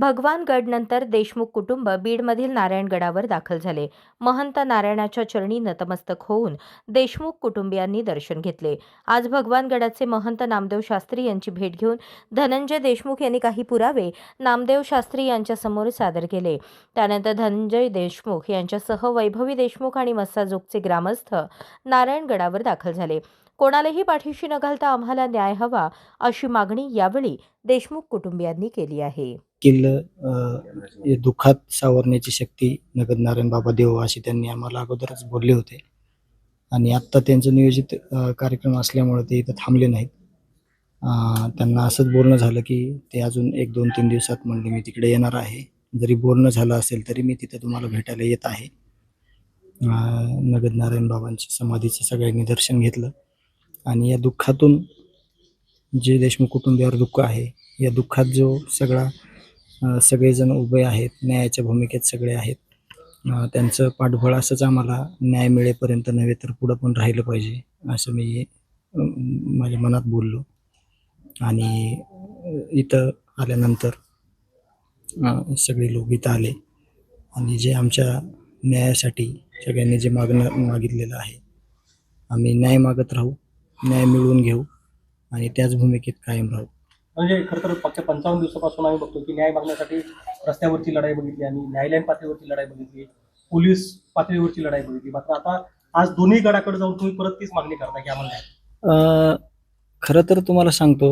भगवानगडनंतर देशमुख कुटुंब बीडमधील नारायणगडावर दाखल झाले. महंत नारायणाच्या चरणी नतमस्तक होऊन देशमुख कुटुंबियांनी दर्शन घेतले. आज भगवानगडाचे महंत नामदेव शास्त्री यांची भेट घेऊन धनंजय देशमुख यांनी काही पुरावे नामदेव शास्त्री यांच्यासमोर सादर केले. त्यानंतर धनंजय देशमुख यांच्यासह वैभवी देशमुख आणि मस्साजोगचे ग्रामस्थ नारायणगडावर दाखल झाले. कोणालाही पाठीशी न घालता आम्हाला न्याय हवा अशी मागणी यावेळी देशमुख कुटुंबियांनी केली आहे. किल्ल दुःखात सावरण्याची शक्ती नगद नारायण बाबा देव असे त्यांनी आम्हाला अगोदरच बोलले होते. आणि आत्ता त्यांचं नियोजित कार्यक्रम असल्यामुळे ते इथं थांबले नाहीत. त्यांना असंच बोलणं झालं की ते अजून एक दोन तीन दिवसात म्हणले मी तिकडे येणार आहे. जरी बोलणं झालं असेल तरी मी तिथं तुम्हाला भेटायला येत आहे. नगद नारायण बाबांच्या समाधीचं सगळ्यांनी दर्शन घेतलं. आणि या दुःखातून जे देशमुख कुटुंबियावर दुःख आहे या दुःखात जो सगळा सगळेजण उभे आहेत न्यायाच्या भूमिकेत सगळे आहेत. त्यांचं पाठबळ असंच आम्हाला न्याय मिळेपर्यंत नव्हे तर पुढं पण राहिलं पाहिजे असं मी माझ्या मनात बोललो. आणि इथं आल्यानंतर सगळे लोक इथं आले. आणि जे आमच्या न्यायासाठी सगळ्यांनी जे मागणं मागितलेलं आहे आम्ही न्याय मागत राहू न्याय मिळवून घेऊ आणि त्याच भूमिकेत कायम राहू. म्हणजे खरं तर पक्ष पंचावन्न दिवसापासून आम्ही बघतो की न्याय मागण्यासाठी रस्त्यावरची लढाई बघितली आणि न्यायालयीन पातळीवरची लढाई बघितली पोलीस पातळीवरची लढाई बघितली. मात्र आता आज दोन्ही गडाकडे जाऊन तुम्ही परत तीच मागणी करता की आम्हाला खरं तर तुम्हाला सांगतो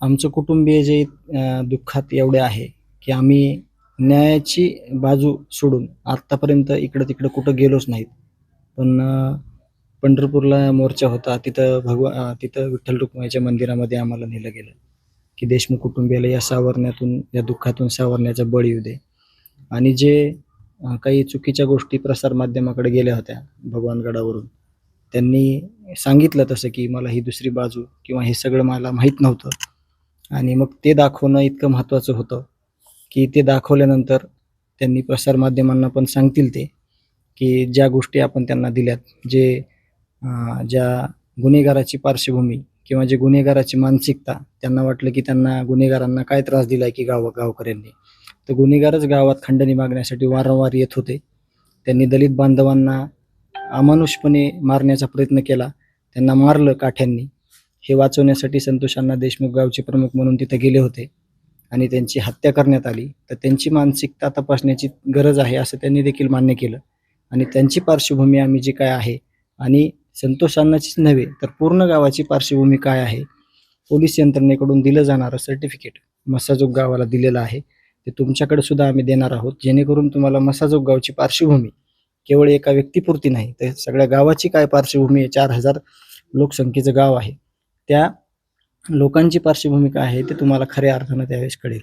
आमचं कुटुंबीय जे दुःखात एवढे आहे की आम्ही न्यायाची बाजू सोडून आत्तापर्यंत इकडं तिकडं कुठं गेलोच नाहीत. पण पंढरपूरला मोर्चा होता तिथं भगवा तिथं विठ्ठल रुक्माईच्या मंदिरामध्ये आम्हाला नेलं गेलं. की देशमुख कुटुंबियाला या सावरण्यातून या दुःखातून सावरण्याचा बळ येऊ दे. आणि जे काही चुकीच्या गोष्टी प्रसारमाध्यमाकडे गेल्या होत्या भगवानगडावरून त्यांनी सांगितलं तसं की मला ही दुसरी बाजू किंवा हे सगळं मला माहीत नव्हतं. आणि मग ते दाखवणं इतकं महत्त्वाचं होतं की ते दाखवल्यानंतर त्यांनी प्रसारमाध्यमांना पण सांगतील ते की ज्या गोष्टी आपण त्यांना दिल्यात जे ज्या गुन्हेगाराची पार्श्वभूमी किंवा जे गुन्हेगाराची मानसिकता त्यांना वाटलं की त्यांना गुन्हेगारांना काय त्रास दिला की गाव गावकऱ्यांनी? तर गुन्हेगारच गावात खंडणी मागण्यासाठी वारंवार येत होते. त्यांनी दलित बांधवांना अमानुषपणे मारण्याचा प्रयत्न केला. त्यांना मारलं काठ्यांनी. हे वाचवण्यासाठी संतोषांना देशमुख गावचे प्रमुख म्हणून तिथे गेले होते आणि त्यांची हत्या करण्यात आली. तर त्यांची मानसिकता तपासण्याची गरज आहे असं त्यांनी देखील मान्य केलं. आणि त्यांची पार्श्वभूमी आम्ही जी काय आहे आणि संतोष अण्णाचीच नव्हे तर पूर्ण गावाची पार्श्वभूमी काय आहे? पोलीस यंत्रणेकडून दिलं जाणारं सर्टिफिकेट मसाजोग गावाला दिलेलं आहे. ते तुमच्याकडे सुद्धा आम्ही देणार आहोत. जेणेकरून तुम्हाला मसाजोग गावची पार्श्वभूमी केवळ एका व्यक्तीपुरती नाही तर सगळ्या गावाची काय पार्श्वभूमी आहे? चार हजार लोकसंख्येचं गाव आहे. त्या लोकांची पार्श्वभूमी काय आहे ते तुम्हाला खऱ्या अर्थानं त्यावेळेस कळेल.